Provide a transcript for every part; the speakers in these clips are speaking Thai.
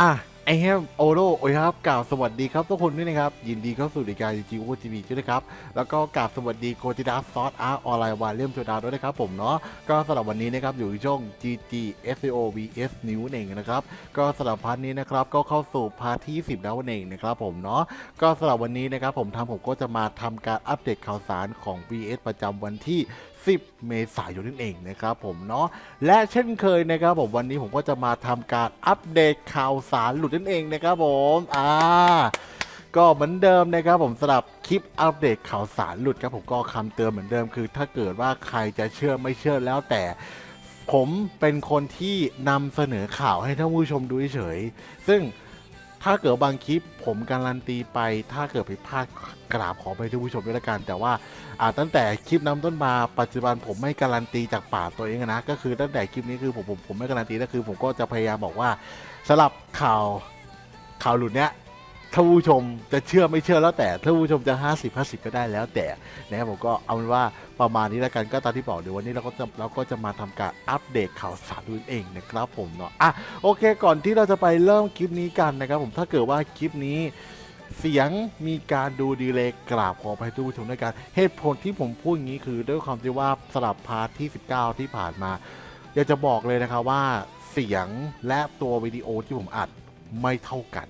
อะไอแฮมโอโรโอ้ยครับกล่าวสวัสดีครับทุกคนด้วยนะครับ ยินดีเข้าสู่รายการจีโอทีวีด้วยนะครับ แล้วก็กล่าวสวัสดีโคติดาซอสอาร์ออนไลน์วาเลียมโจดาด้วยนะครับผมเนาะก็สำหรับวันนี้นะครับอยู่ในช่อง GG SEO vs New เองนะครับก็สำหรับพาร์ทนี้นะครับก็เข้าสู่พาร์ทที่ 10 แล้วเองนะครับผมเนาะก็สำหรับวันนี้นะครับผมทำผมก็จะมาทำการอัปเดตข่าวสารของ VS ประจำวันที่ 10 เมษายนนั่นเองนะครับผมเนาะและเช่นเคยนะครับผมวันนี้ผมก็จะมาทำการอัปเดตข่าวสารหลุดนั่นเองนะครับผมอ่าก็เหมือนเดิมนะครับผมสำหรับคลิปอัปเดตข่าวสารหลุดครับผมก็คำเตือนเหมือนเดิมคือ ถ้าเกิดว่าใครจะเชื่อไม่เชื่อแล้วแต่ผมเป็นคนที่นำเสนอข่าวให้ท่านผู้ชมดูเฉยซึ่ง ถ้าเกิดบางคลิปผมการันตีไป ถ้าเกิดผิดพลาดกราบขอไปท่านผู้ชมด้วยละกัน แต่ว่าตั้งแต่คลิปน้ำต้นมาปัจจุบันผมไม่การันตีจากปากตัวเองนะ ก็คือตั้งแต่คลิปนี้คือผมผมผมไม่การันตีก็คือ ผมก็จะพยายามบอกว่าสลับข่าวข่าวหลุดเนี้ย ถ้านผู้ชมจะเชื่อไม่เชื่อแล้วแต่ถ้านผู้ชมจะ 50 50 ก็ได้แล้วแต่นะครับผมก็เอาเป็นว่าประมาณนี้แล้วกันก็ตามที่บอกเดี๋ยววันนี้เราก็จะเราก็จะมาทำการอัปเดตข่าวสารด้วยเองนะครับผมเนาะอะโอเค ก่อนที่เราจะไปเริ่มคลิปนี้กันนะครับผมถ้าเกิดว่าคลิปนี้เสียงมีการดูดีเลยกราบขอไปทุกผู้ชมด้วยกันเหตุผลที่ผมพูดอย่างนี้คือด้วยความที่ว่าสลับพาร์ทที่ 19 ที่ผ่านมา อยากจะบอกเลยนะครับว่าเสียงและตัววิดีโอที่ผมอัดไม่เท่ากัน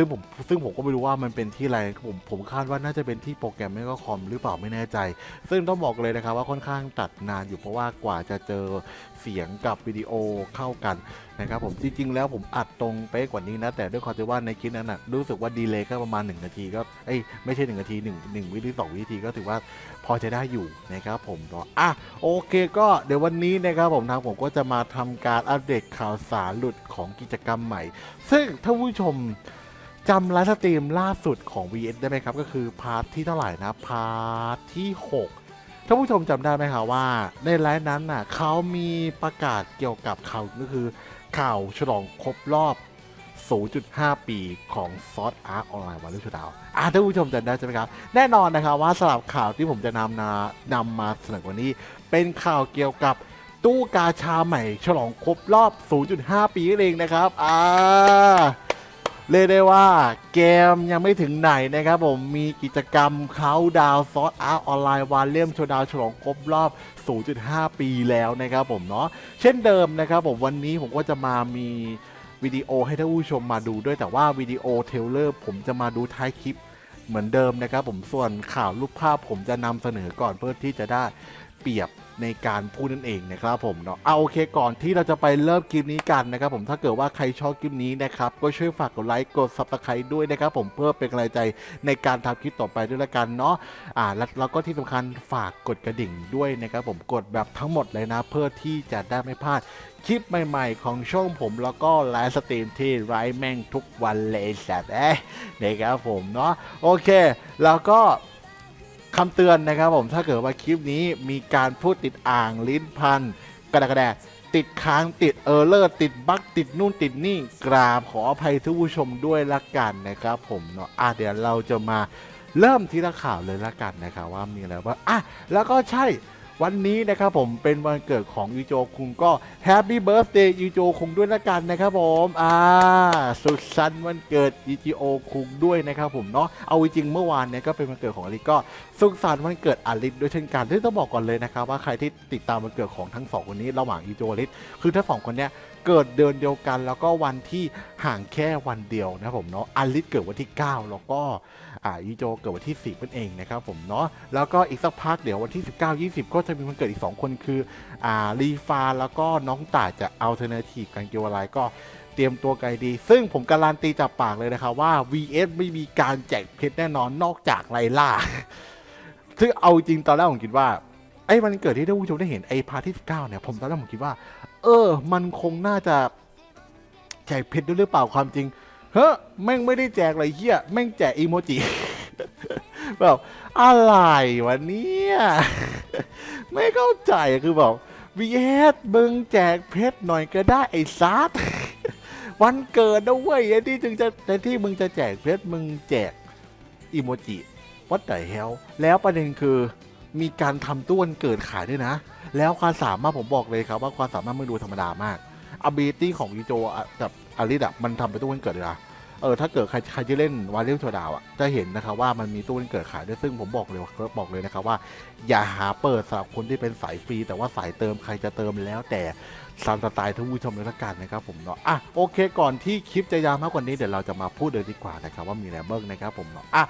ซึ่งผมซึ่งผมก็ไม่รู้ว่ามันเป็นที่อะไรผมผมคาดว่าน่าจะเป็นที่โปรแกรมไม่ก็คอมหรือเปล่าไม่แน่ใจ ซึ่งต้องบอกเลยนะครับว่าค่อนข้างตัดนานอยู่เพราะว่ากว่าจะเจอเสียงกับวิดีโอเข้ากันนะครับผมจริงๆแล้วผมอัดตรงเป๊ะกว่านี้นะ แต่ด้วยความที่ว่าในคลิปนั้นนะรู้สึกว่าดีเลย์ก็ประมาณ 1 นาทีก็เอ้ยไม่ใช่ 1 นาที 1 1วิธี2วิธีก็ถือว่าพอจะได้อยู่นะครับผมเนาะอะโอเคก็เดี๋ยววันนี้นะครับผมทางผมก็จะมาทำการอัปเดตข่าวสารหลุดของกิจกรรมใหม่ ซึ่งถ้าผู้ชม จำไลฟ์สตรีมล่าสุดของ VS ได้ไหมครับ ก็คือพาร์ทที่เท่าไหร่นะ พาร์ทที่ 6 ถ้าผู้ชมจำได้ไหมครับว่า ในไลฟ์นั้นน่ะเขามีประกาศเกี่ยวกับข่าวก็คือ ข่าวฉลองครบรอบ 0.5 ปีของซอสอาร์ออนไลน์วันรุ่งดาวอ่าท่านผู้ชมจำได้ใช่ไหมครับ แน่นอนนะครับว่าสำหรับข่าวที่ผมจะนำนานำมาเสนอวันนี้ เป็นข่าวเกี่ยวกับตู้กาชาใหม่ ฉลองครบรอบ 0.5 ปีนั่เองนะครับ อ่า เรียกได้ว่าเกมยังไม่ถึงไหนนะครับผมมีกิจกรรมเขาดาวซอสอาร์ออนไลน์วาเลียมโชว์ดาวฉลองครบรอบ 0.5 ปีแล้วนะครับผมเนาะเช่นเดิมนะครับผมวันนี้ผมก็จะมามีวิดีโอให้ท่านผู้ชมมาดูด้วยแต่ว่าวิดีโอเทเลอร์ผมจะมาดูท้ายคลิปเหมือนเดิมนะครับผมส่วนข่าวรูปภาพผมจะนำเสนอก่อนเพื่อที่จะได้ เปรียบในการพูดนั่นเองนะครับผมเนาะเอาโอเคก่อนที่เราจะไปเริ่มคลิปนี้กันนะครับผมถ้าเกิดว่าใครชอบคลิปนี้นะครับก็ช่วยฝากกดไลค์กดซับสไครต์ด้วยนะครับผมเพื่อเป็นกำลังใจในการทำคลิปต่อไปด้วยละกันเนาะอ่าแล้วก็ที่สำคัญฝากกดกระดิ่งด้วยนะครับผมกดแบบทั้งหมดเลยนะ เพื่อที่จะได้ไม่พลาดคลิปใหม่ๆ ของช่องผมแล้วก็ไลฟ์สตรีมที่ไร้แม่งทุกวันเลยสัตว์เอ้ยนะครับผมเนาะโอเค แล้วก็ คำเตือนนะครับผมถ้าเกิดว่าคลิปนี้มีการพูดติดอ่างลิ้นพันกระดกระแดติดค้างติดเออร์เลอร์ติดบั๊กติดนู่นติดนี่กราบขออภัยทุกผู้ชมด้วยละกันนะครับผมเนาะอะเดี๋ยวเราจะมาเริ่มทีละข่าวเลยละกันนะครับว่ามีอะไรบ้างอะแล้วก็ใช่ วันนี้นะครับผมเป็นวันเกิดของยูโจคุงก็แฮปปี้เบิร์ a เดย์ยูโจคุงด้วยละกันนะครับผมอ่าสุดสันต์วันเกิดยูจิโอคุงด้วยนะครับผมเนาะเอาจริงเมื่อวานเนี่ยก็เป็นวันเกิดของอลิก็สุขสันต์วันเกิดอลิด้วยเช่นกันที่ต้องบอกก่อนเลยนะครับว่าใครที่ติดตามวันเกิดของทั้งสองคนนี้ระหว่างยูโจอลิคือทั้งสองคนเนี้ย เกิดเดือนเดียวกัน แล้วก็วันที่ห่างแค่วันเดียวนะครับผมเนาะอลิสเกิดวันที่ 9 แล้วก็อ่าอีโจเกิดวันที่10นั่นเองนะครับผมเนาะแล้วก็อีกสักพักเดี๋ยววันที่ 19 20 ก็จะมีวันเกิดอีก 2 คนคืออ่ารีฟาแล้วก็น้องต่าจะเอาเทอร์เนทีฟกันเกี่ยวอะไรก็เตรียมตัวไกลดี ซึ่งผมการันตีจากปากเลยนะครับว่า VS ไม่มีการแจกเพชรแน่นอนนอกจากไลล่าซึ่งเอาจริงตอนแรกผมคิดว่า ไอ้วันเกิดที่ท่านผู้ชมได้เห็นไอ้พาร์ทที่19เนี่ยผมตอนแรกผมคิดว่า เออ มันคงน่าจะแจกเพชรด้วยหรือเปล่าความจริง เฮ้ยแม่งไม่ได้แจกอะไรเฮียแม่งแจกอีโมจิแบบอะไรวะเนี่ยไม่เข้าใจคือบอกวีเอสมึงแจกเพชรหน่อยก็ได้ไอ้ซัดวันเกิดนะเว้ยไอ้ที่จึงจะแต่ที่มึงจะแจกเพชรมึงแจกอีโมจิวัดไ h เฮลแล้วประเด็นคือ มีการทำตู้วันเกิดขายด้วยนะ แล้วความสามารถผมบอกเลยครับว่าความสามารถมึงดูธรรมดามาก ability ของยูโจแบบอาริสอะมันทำเป็นตู้วันเกิดเลยนะเออถ้าเกิดใครใครที่เล่นวาเลียมโชดาวอะจะเห็นนะครับว่ามันมีตู้วันเกิดขายด้วยซึ่งผมบอกเลยบอกเลยนะครับว่า อย่าหาเปิดสำหรับคนที่เป็นสายฟรี แต่ว่าสายเติมใครจะเติมแล้วแต่ตามสไตล์ท่านผู้ชมเลยละกันนะครับผมเนาะอะโอเคก่อนที่คลิปจะยาวมากกว่านี้เดี๋ยวเราจะมาพูดเลยดีกว่านะครับว่ามีอะไรเบิ้งนะครับผมเนาะอะ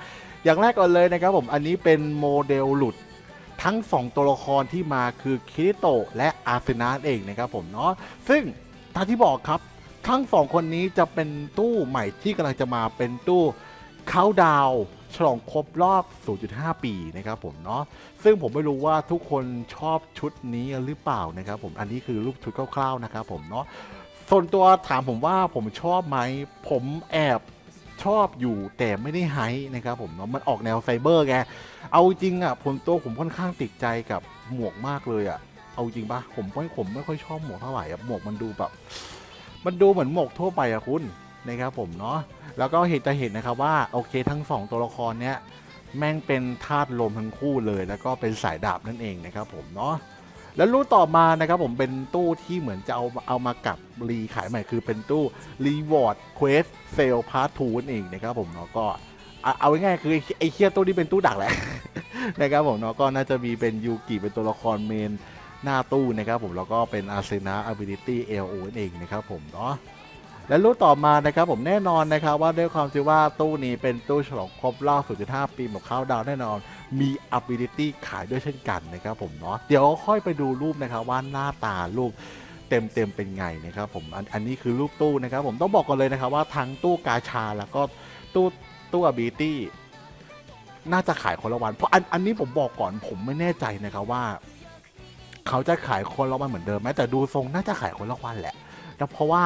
อย่างแรกก่อนเลยนะครับผมอันนี้เป็นโมเดลหลุด ทั้ง 2 ตัวละครที่มาคือคิริโตะและอาร์เซนาเองนะครับผมเนาะซึ่งตามที่บอกครับทั้ง2คนนี้จะเป็นตู้ใหม่ที่กำลังจะมาเป็นตู้เขาดาวฉลองครบรอบ 0.5 ปีนะครับผมเนาะซึ่งผมไม่รู้ว่าทุกคนชอบชุดนี้หรือเปล่านะครับผมอันนี้คือรูปชุดคร่าวๆนะครับผมเนาะส่วนตัวถามผมว่าผมชอบไหมผมแอบ ชอบอยู่แต่ไม่ได้ไฮนะครับผมเนาะมันออกแนวไซเบอร์ไงเอาจริงอะผมตัวผมค่อนข้างติดใจกับหมวกมากเลยอะเอาจริงปะผมไม่ผมไม่ค่อยชอบหมวกเท่าไหร่อะหมวกมันดูแบบมันดูเหมือนหมวกทั่วไปอะคุณนะครับผมเนาะแล้วก็เห็นจะเห็นนะครับว่าโอเคทั้งสองตัวละครเนี้ยแม่งเป็นธาตุลมทั้งคู่เลย แล้วก็เป็นสายดาบนั่นเองนะครับผมเนาะ แล้วรู้ต่อมานะครับผมเป็นตู้ที่เหมือนจะเอาเอามากับรีขายใหม่คือเป็นตู้ Reward Quest Sale Part 2นั่นเองนะครับผมเนาะก็เอาง่ายๆคือไอ้เคียตู้นี้เป็นตู้ดักแหละ นะครับผมเนาะก็น่าจะมีเป็นยูกิเป็นตัวละครเมนหน้าตู้นะครับผมแล้วก็เป็นอาร์เซนาอาบิลิตี้เอลโอนั่นเองนะครับผมเนาะ และรู้ต่อมานะครับผมแน่นอนนะครับว่าด้วยความที่ว่าตู้นี้เป็นตู้ฉลองครบรอบ0.5 ปีของเขาดาวแน่นอน มี ability ขายด้วยเช่นกันนะครับผมเนาะเดี๋ยวค่อยไปดูรูปนะครับว่าหน้าตารูปเต็มเต็มๆเป็นไงนะครับผมอันอันนี้คือรูปตู้นะครับผมต้องบอกก่อนเลยนะครับว่าทั้งตู้กาชาแล้วก็ตู้ตู้ ability น่าจะขายคนละวัน เพราะอันอันนี้ผมบอกก่อนผมไม่แน่ใจนะครับว่า เขาจะขายคนละวันเหมือนเดิมไหมแต่ดูทรงน่าจะขายคนละวันแหละแต่เพราะว่า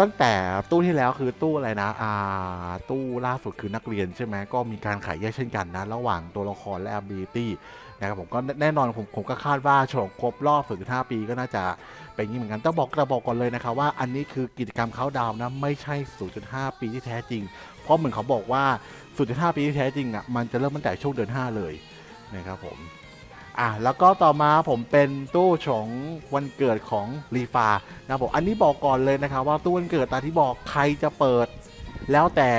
ตั้งแต่ตู้ที่แล้วคือตู้อะไรนะอ่าตู้ล่าสุดคือนักเรียนใช่ไหมก็มีการขายแยกเช่นกันนะ ระหว่างตัวละครและ ability นะครับผมก็แน่นอนผมผมก็คาดว่าฉลองครบรอบ0.5ปีก็น่าจะเป็นอย่างนี้เหมือนกันต้องบอกกระบอกก่อนเลยนะครับว่าอันนี้คือกิจกรรมเขาดาวน์นะ ไม่ใช่ 0.5 ปีที่แท้จริง เพราะเหมือนเขาบอกว่า 0.5 ปีที่แท้จริงอะมันจะเริ่มตั้งแต่ช่วงเดือน 5 เลยนะครับผม อะแล้วก็ต่อมาผมเป็นตู้ของวันเกิดของรีฟานะผมอันนี้บอกก่อนเลยนะครับว่าตู้วันเกิดตาที่บอกใครจะเปิด แล้วแต่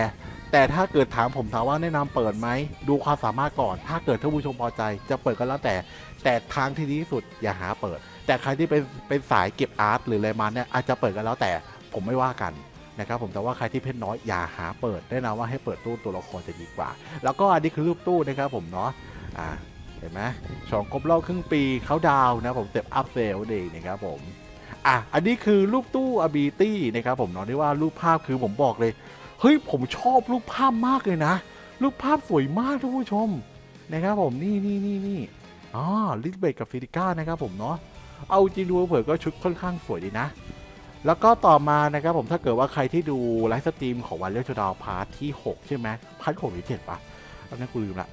แต่ถ้าเกิดถามผมถามว่าแนะนำเปิดไหมดูความสามารถก่อน ถ้าเกิดท่านผู้ชมพอใจ จะเปิดก็แล้วแต่ แต่ทางที่ดีที่สุดอย่าหาเปิด แต่ใครที่เป็นเป็นสายเก็บอาร์ตหรืออะไรมาเนี่ยอาจจะเปิดกันแล้วแต่ผมไม่ว่ากันนะครับผมแต่ว่าใครที่เพชรน้อยอย่าหาเปิดแนะนำว่าให้เปิดตู้ตัวละครจะดีกว่า แล้วก็อันนี้คือรูปตู้นะครับผมเนาะอ่า ห็นไหมฉลองครบรอบครึ่งปีเขาดาวนะผมเซฟอัพเซลเดย์นะครับผมอะอันนี้คือรูปตู้ ability นะครับผมเนาะที่ว่ารูปภาพคือผมบอกเลย เฮ้ย ผมชอบรูปภาพมากเลยนะ รูปภาพสวยมากทุกผู้ชมนะครับผมนี่นี่นี่นี่อ๋อลิสเบกกับฟิติก้านะครับผมเนาะเอาจริงดูเผื่อก็ชุดค่อนข้างสวยดีนะ แล้วก็ต่อมานะครับผมถ้าเกิดว่าใครที่ดูไลฟ์สตรีมของวันเลี้ยวชดาวพาร์ทที่ 6 ใช่ไหมพาร์ทหกหรือเจ็ดปะตอนนี้กูลืมละ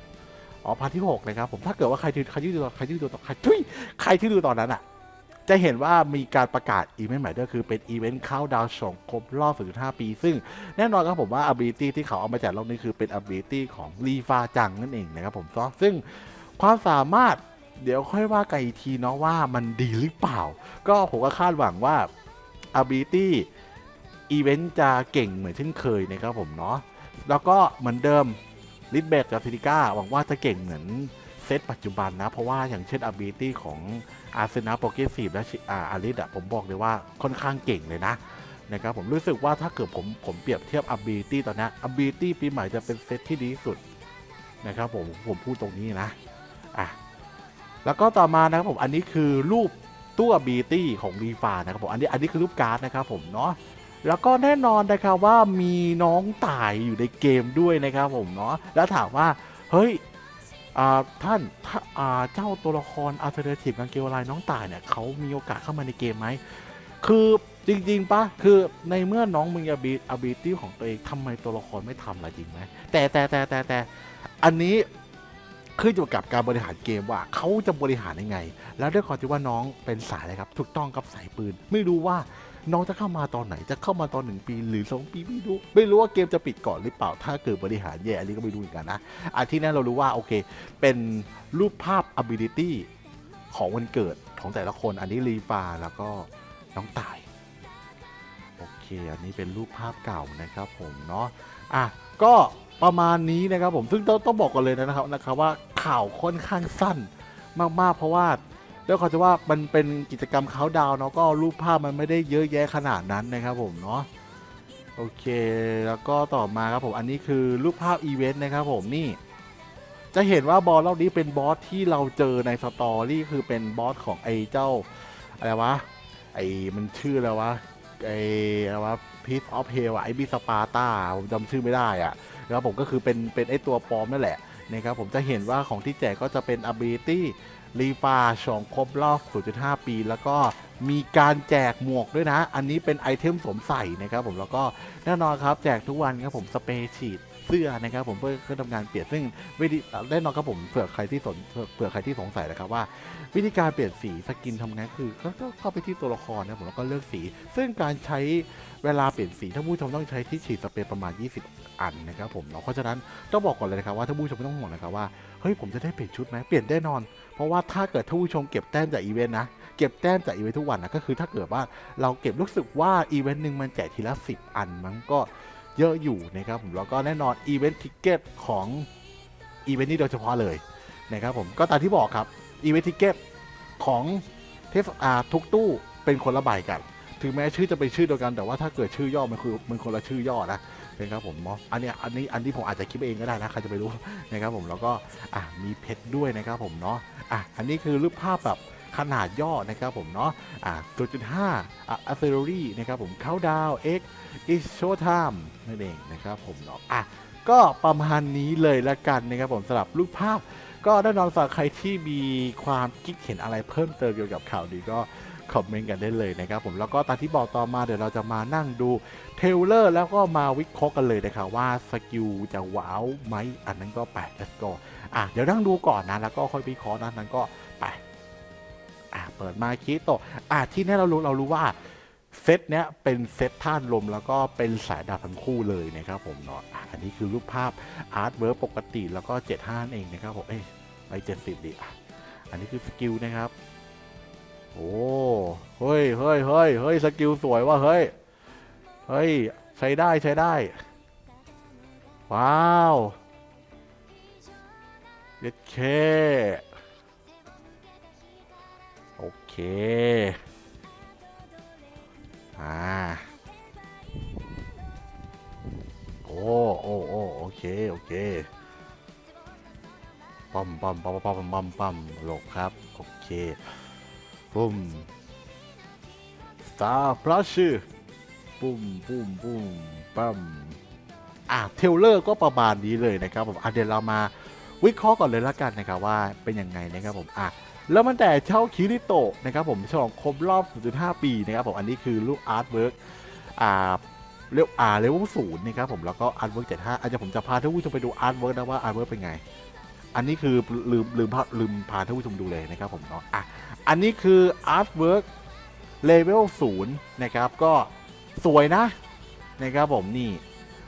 อ๋อพาร์ทที่6นะครับผมถ้าเกิดว่าใครที่ใครที่ดูใครที่ดูตอนใครทุยใครที่ดูตอนนั้นอะ จะเห็นว่ามีการประกาศอีเวนต์ใหม่ด้วยคือเป็นอีเวนต์เข้าดาวสองครบรอบ0.5 ปี ซึ่งแน่นอนครับผมว่า ability ที่เขาเอามาแจกรอบนี้คือเป็น ability ของรีฟาจังนั่นเองนะครับผมซึ่งความสามารถเดี๋ยวค่อยว่ากันอีกทีเนาะว่ามันดีหรือเปล่า ก็ผมก็คาดหวังว่า ability อีเวนต์จะเก่งเหมือนเช่นเคยนะครับผมเนาะแล้วก็เหมือนเดิม ลิทเบกกับซิติก้าหวังว่าจะเก่งเหมือนเซตปัจจุบันนะ เพราะว่าอย่างเช่น ability ของอาร์เซนาโปรเกสซีฟและอาริสอะผมบอกเลยว่าค่อนข้างเก่งเลยนะนะครับผมรู้สึกว่าถ้าเกิดผมผมเปรียบเทียบ ability ตอนนี้ ability ปีใหม่จะเป็นเซตที่ดีที่สุดนะครับผมผมพูดตรงนี้นะอะแล้วก็ต่อมานะครับผมอันนี้คือรูปตู้ ability ของรีฟานะครับผมอันนี้อันนี้คือรูปการ์ดนะครับผมเนาะ แล้วก็แน่นอนนะครับว่ามีน้องตายอยู่ในเกมด้วยนะครับผมเนาะแล้วถามว่าเฮ้ยท่านถ้าเจ้าตัวละครอัลเทอร์เนทีฟกังเกลไลน้องตายเนี่ยเขามีโอกาสเข้ามาในเกมไหมคือจริงๆปะคือในเมื่อน้องมึงอาบีอาบีตี้ของตัวเองทำไมตัวละครไม่ทำล่ะจริงไหมแต่แต่แต่แต่แต่อันนี้ขึ้นอยู่กับการบริหารเกมว่าเขาจะบริหารยังไง แล้วด้วยความที่ว่าน้องเป็นสายอะไรครับ ถูกต้องกับสายปืน ไม่รู้ว่า น้องจะเข้ามาตอนไหนจะเข้ามาตอนหนึ่งปี หรือสองปีไม่รู้ไม่รู้ว่าเกมจะปิดก่อนหรือเปล่าถ้าเกิดบริหารแย่อันนี้ก็ไม่รู้เหมือนกันนะอันที่แน่เรารู้ว่าโอเค เป็นรูปภาพ ability ของวันเกิดของแต่ละคนอันนี้รีฟาแล้วก็น้องตายโอเค อันนี้เป็นรูปภาพเก่านะครับผมเนาะอะก็ประมาณนี้นะครับผมซึ่งต้องต้องบอกกันเลยนะครับนะครับว่าข่าวค่อนข้างสั้นมากๆ เพราะว่า ด้วยความที่ว่ามันเป็นกิจกรรมเขาดาวเนาะก็รูปภาพมันไม่ได้เยอะแยะขนาดนั้นนะครับผมเนาะโอเค แล้วก็ต่อมาครับผมอันนี้คือรูปภาพอีเวนต์นะครับผมนี่ จะเห็นว่าบอสรอบนี้เป็นบอสที่เราเจอในสตอรี่คือเป็นบอสของไอ้เจ้าอะไรวะไอ้มันชื่ออะไรวะไอ้อะไรวะ Piece of Hell อะไอ้บิสปาร์ตาผมจำชื่อไม่ได้อะนะครับผมก็คือเป็นเป็นไอ้ตัวปลอมนั่นแหละ นะครับผมจะเห็นว่าของที่แจกก็จะเป็น ability รีฟาชองครบรอบ 0.5 ปี แล้วก็มีการแจกหมวกด้วยนะ อันนี้เป็นไอเทมสวมใส่นะครับผมแล้วก็แน่นอนครับแจกทุกวันครับผมสเปรย์ฉีดเสื้อนะครับผมเพื่อเครื่องทำงานเปลี่ยนซึ่งวิธีแน่นอนครับผมเผื่อใครที่สนเผื่อใครที่สงสัยนะครับว่า วิธีการเปลี่ยนสีสกินทำงานคือก็เข้าไปที่ตัวละครนะผมแล้วก็เลือกสี ซึ่งการใช้เวลาเปลี่ยนสีท่าผู้ชมต้องใช้ที่ฉีดสเปรย์ประมาณ 20 อันนะครับผมเนาะเพราะฉะนั้นต้องบอกก่อนเลยนะครับว่าท่านผู้ชมไม่ต้องห่วงนะครับว่าเฮ้ยผมจะได้เปลี่ยนชุดไหมเปลี่ยนแน่นอน เพราะว่าถ้าเกิดท่านผู้ชมเก็บแต้มจากอีเวนต์นะเก็บแต้มจากอีเวนต์ทุกวันนะก็คือถ้าเกิดว่าเราเก็บรู้สึกว่าอีเวนต์หนึ่งมันแจกทีละ 10 อันมันก็เยอะอยู่นะครับผมแล้วก็แน่นอนอีเวนต์ทิเกตของอีเวนต์นี้โดยเฉพาะเลยนะครับผมก็ตามที่บอกครับอีเวนต์ทิเกตของเทสอาทุกตู้เป็นคนละใบกัน ถึงแม้ชื่อจะเป็นชื่อเดียวกันแต่ว่าถ้าเกิดชื่อย่อมันคือมันคนละชื่อย่อนะ นะครับผมเนาะอันเนี้ยอันนี้อันที่ผมอาจจะคิดเองก็ได้นะใครจะไปรู้นะครับผมแล้วก็อะมีเพชรด้วยนะครับผมเนาะอะอันนี้คือรูปภาพแบบขนาดย่อนะครับผมเนาะอะ0.5อะ a c c e l e r y นะครับผม countdown x is show time นั่นเองนะครับผมเนาะอะก็ประมาณนี้เลยละกันนะครับผมสำหรับรูปภาพ ก็แน่นอนสำหรับใครที่มีความคิดเห็นอะไรเพิ่มเติมเกี่ยวกับข่าวนี้ก็ คอมเมนต์กันได้เลยนะครับผมแล้วก็ตามที่บอกต่อมาเดี๋ยวเราจะมานั่งดูเทลเลอร์แล้วก็มาวิเคราะห์กันเลยนะครับว่าสกิลจะว้าวไหมอันนั้นก็ไป let's go อะเดี๋ยวนั่งดูก่อนนะแล้วก็ค่อยวิเคราะห์นะนั้นก็ไปอะเปิดมาคิโตะอะที่แน่เรารู้เรารู้ว่าเซตเนี้ยเป็นเซตท่านลมแล้วก็เป็นสายดาบทั้งคู่เลยนะครับผมเนาะอะอันนี้คือรูปภาพอาร์ตเวิร์ปกติแล้วก็75นั่นเองนะครับผมเอ้ยไปเจ็ดสิบดิอะอันนี้คือสกิลนะครับ โอ้เฮ้ยเฮ้ยเฮ้ยเฮ้ยสกิลสวยว่ะเฮ้ยเฮ้ยใช้ได้ใช้ได้ ว้าวเด็ดเคโอเคอ่าโอ้โอ้โอ้โอเคโอเคปั๊มปั๊มปั๊มปั๊มปั๊มปั๊มปั๊มหลบครับ โอเค ปุ้ม Star Plush ปุ้มปุ้มปุ้มปั๊มอะเทเลอร์ก็ประมาณนี้เลยนะครับผมอะเดี๋ยวเรามาวิเคราะห์ก่อนเลยละกันนะครับว่าเป็นยังไงนะครับผมอะแล้วมันแต่เช่าคิริโตะนะครับผมฉลองครบรอบ 0.5 ปีนะครับผมอันนี้คือลูกอาร์ตเวิร์กอ่าเรียกอ่าเลเวลศูนย์นะครับผมแล้วก็อาร์ตเวิร์กเจ็ดห้าอาจจะผมจะพาท่านผู้ชมไปดูอาร์ตเวิร์กนะว่าอาร์ตเวิร์กเป็นไง อันนี้คือลืมลืมพาลืมพาท่านผู้ชมดูเลยนะครับผมเนาะอะ อันนี้คืออาร์ตเวิร์กเลเวลศูนย์นะครับ ก็สวยนะ นะครับผมนี่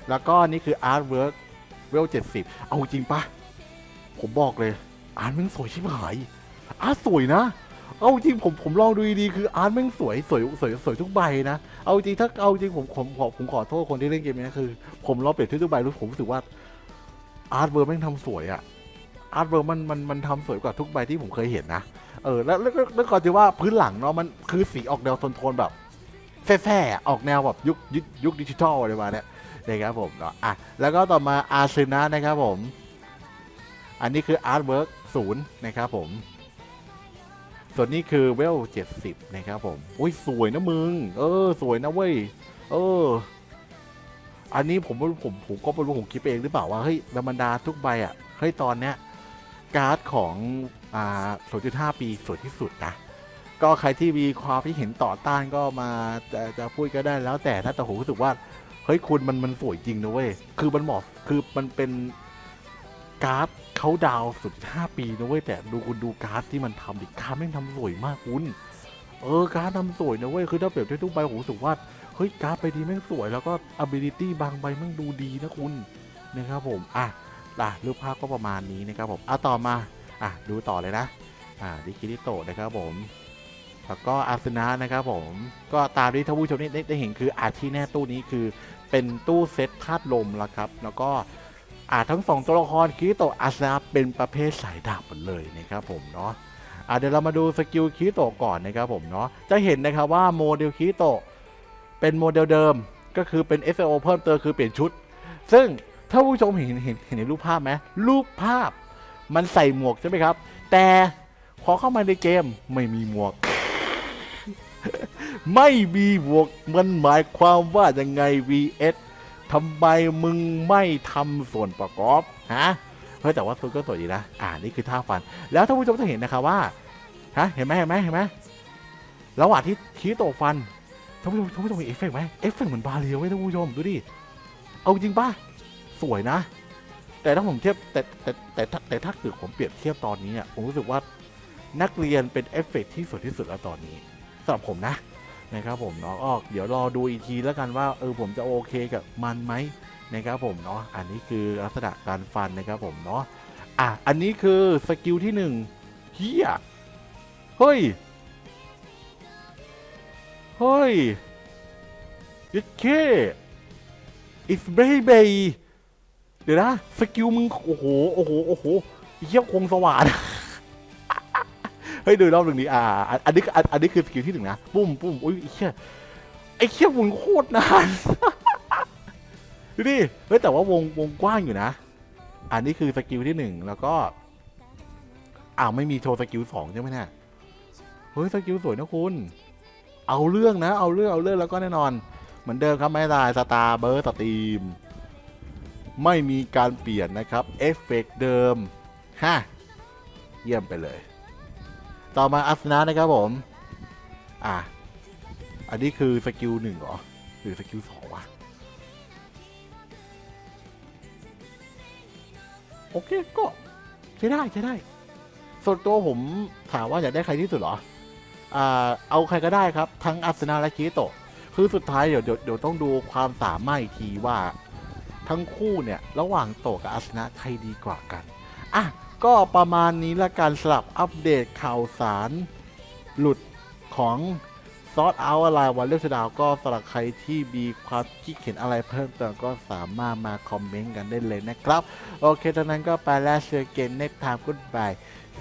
แล้วก็นี่คืออาร์ตเวิร์กเลเวลเจ็ดสิบเอาจริงปะผมบอกเลย อาร์ตแม่งสวยชิบหาย อาร์ตสวยนะ เอาจริงผมผมลองดูดีๆคืออาร์ตแม่งสวยสวยสวยสวยทุกใบนะ เอาจริงถ้าเอาจริงผมผมขอผมขอโทษคนที่เล่นเกมนี้นะคือ ผมลองเปลี่ยนทุกใบรู้ผมรู้สึกว่าอาร์ตเวิร์กแม่งทำสวยอะอาร์ตเวิร์มันมันมันทำสวยกว่าทุกใบที่ผมเคยเห็นนะ เออแล้วแล้วแล้วก่อนจะว่าพื้นหลังเนาะมันคือสีออกแนวโทนๆแบบแฟ่ๆออกแนวแบบยุคยุคยุคดิจิทัลอะไรมาเนี่ยนะครับผมเนาะอะแล้วก็ต่อมาอาร์เซนานะครับผม อันนี้คืออาร์ตเวิร์กศูนย์นะครับผม ส่วนนี้คือเวลเจ็ดสิบนะครับผมโอ้ยสวยนะมึง เออ สวยนะเว้ย เออ อันนี้ผมผมผมก็ไม่รู้ผมคิดเองหรือเปล่าว่าเฮ้ยธรรมดาทุกใบอะเฮ้ยตอนเนี้ย การ์ดของอ่า0.5 ปีสวยที่สุดนะ ก็ใครที่มีความที่เห็นต่อต้านก็มาจะจะพูดก็ได้แล้วแต่ถ้าแต่ผมรู้สึกว่า เฮ้ยคุณมันมันสวยจริงนะเว้ย คือมันเหมาะคือมันเป็นการ์ดเขาดาวสุด5ปีนะเว้ยแต่ดูคุณดูการ์ดที่มันทำดิการ์ดแม่งทำสวยมากคุณเออการ์ดทำสวยนะเว้ยคือถ้าเปรียบเทียบทุกใบผมรู้สึกว่าเฮ้ยการ์ดใบนี้แม่งสวยแล้วก็ ability บางใบแม่งดูดีนะคุณนะครับผมอะ อะรูปภาพก็ประมาณนี้นะครับผมอะต่อมาอะดูต่อเลยนะอะดิคิริโตะนะครับผมแล้วก็อาร์เซนอลนะครับผมก็ตามที่ท่านผู้ชมได้ได้เห็นคืออาที่แน่ตู้นี้คือเป็นตู้เซตธาตุลมแล้วครับ แล้วก็อาทั้งสองตัวละครคิริโตะอาร์เซนอลเป็นประเภทสายดาบหมดเลยนะครับผมเนาะอะเดี๋ยวเรามาดูสกิลคิริโตะก่อนนะครับผมเนาะจะเห็นนะครับว่าโมเดลคิริโตะเป็นโมเดลเดิมก็คือเป็น s อ o เพิ่มเติมคือเปลี่ยนชุด ซึ่ง ถ้าผู้ชมเห็นเห็นเห็นในรูปภาพไหมรูปภาพ มันใส่หมวกใช่ไหมครับ แต่พอเข้ามาในเกมไม่มีหมวก ไม่มีหมวกมันหมายความว่ายังไง vs ทำไมมึงไม่ทำส่วนประกอบฮะเฮ้ยแต่ว่าซุดก็สวยดีนะ อ่านี่คือท่าฟัน แล้วท่านผู้ชมจะเห็นนะครับว่าฮะเห็นไหมเห็นไหมเห็นไหมระหว่างที่คีโตะฟันท่านผู้ชมท่านผู้ชมเห็นเอฟเฟกต์ไหมเอฟเฟกต์เหมือนบาเรียวไว้ยท่านผู้ชมดูดิ เอาจริงป่ะ สวยนะ แต่ถ้าผมเทียบแต่แต่แต่แต่แต่ถ้าเกิดผมเปรียบเทียบตอนนี้อะผมรู้สึกว่านักเรียนเป็นเอฟเฟกที่สวยที่สุดแล้วตอนนี้สำหรับผมนะนะครับผมเนาะก็เดี๋ยวรอดูอีกทีแล้วกันว่าเออผมจะโอเคกับมันไหมนะครับผมเนาะอันนี้คือลักษณะการฟันนะครับผมเนาะอะอันนี้คือสกิลที่หนึ่งเฮียเฮ้ยเฮ้ยยิดเค it's baby เดี๋ยวนะสกิลมึงโอ้โหโอ้โหโอ้โหเฮียมคงสว่านเฮ้ยดูรอบหนึ่งนี้อ่า อันนี้อันนี้คือสกิลที่หนึ่งนะปุ้มปุ้มอุ้ยไอ้เชี่ยไอ้เชี่ยหมุนโคตรนานดูดิเฮ้ยแต่ว่าวงวงกว้างอยู่นะ อันนี้คือสกิลที่หนึ่งแล้วก็อ้าวไม่มีโชว์สกิลสองใช่ไหมเนี่ยเฮ้ยสกิลสวยนะคุณ เอาเรื่องนะ เอาเรื่องเอาเรื่องแล้วก็แน่นอน เหมือนเดิมครับไม่ตายสตาร์เบอร์สตรีม ไม่มีการเปลี่ยนนะครับเอฟเฟกต์เดิมฮะเยี่ยมไปเลย ต่อมาอัสนะนะครับผม อะ อันนี้คือสกิลหนึ่งเหรอ หรือสกิลสองวะ โอเคก็ใช้ได้ใช้ได้ ส่วนตัวผมถามว่าอยากได้ใครที่สุดเหรอ อ่า เอาใครก็ได้ครับ ทั้งอัสนาและคิโตะคือสุดท้ายเดี๋ยวเดี๋ยวเดี๋ยวต้องดูความสามารถอีกทีว่า ทั้งคู่เนี่ย ระหว่างโตกับอัสนะใครดีกว่ากัน อะ ก็ประมาณนี้ละกันสลับอัปเดตข่าวสาร หลุดของซอสเอาอะไรวันเลือกดาวก็สำหรับใครที่มีความคิดเห็นอะไรเพิ่มเติมก็สามารถมาคอมเมนต์กันได้เลยนะครับ โอเคตอนนั้นก็ไปแล้วเจอเกนเน็ตไทม์กุ๊ดบาย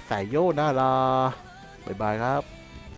สายโยนาลาบ๊ายบายครับ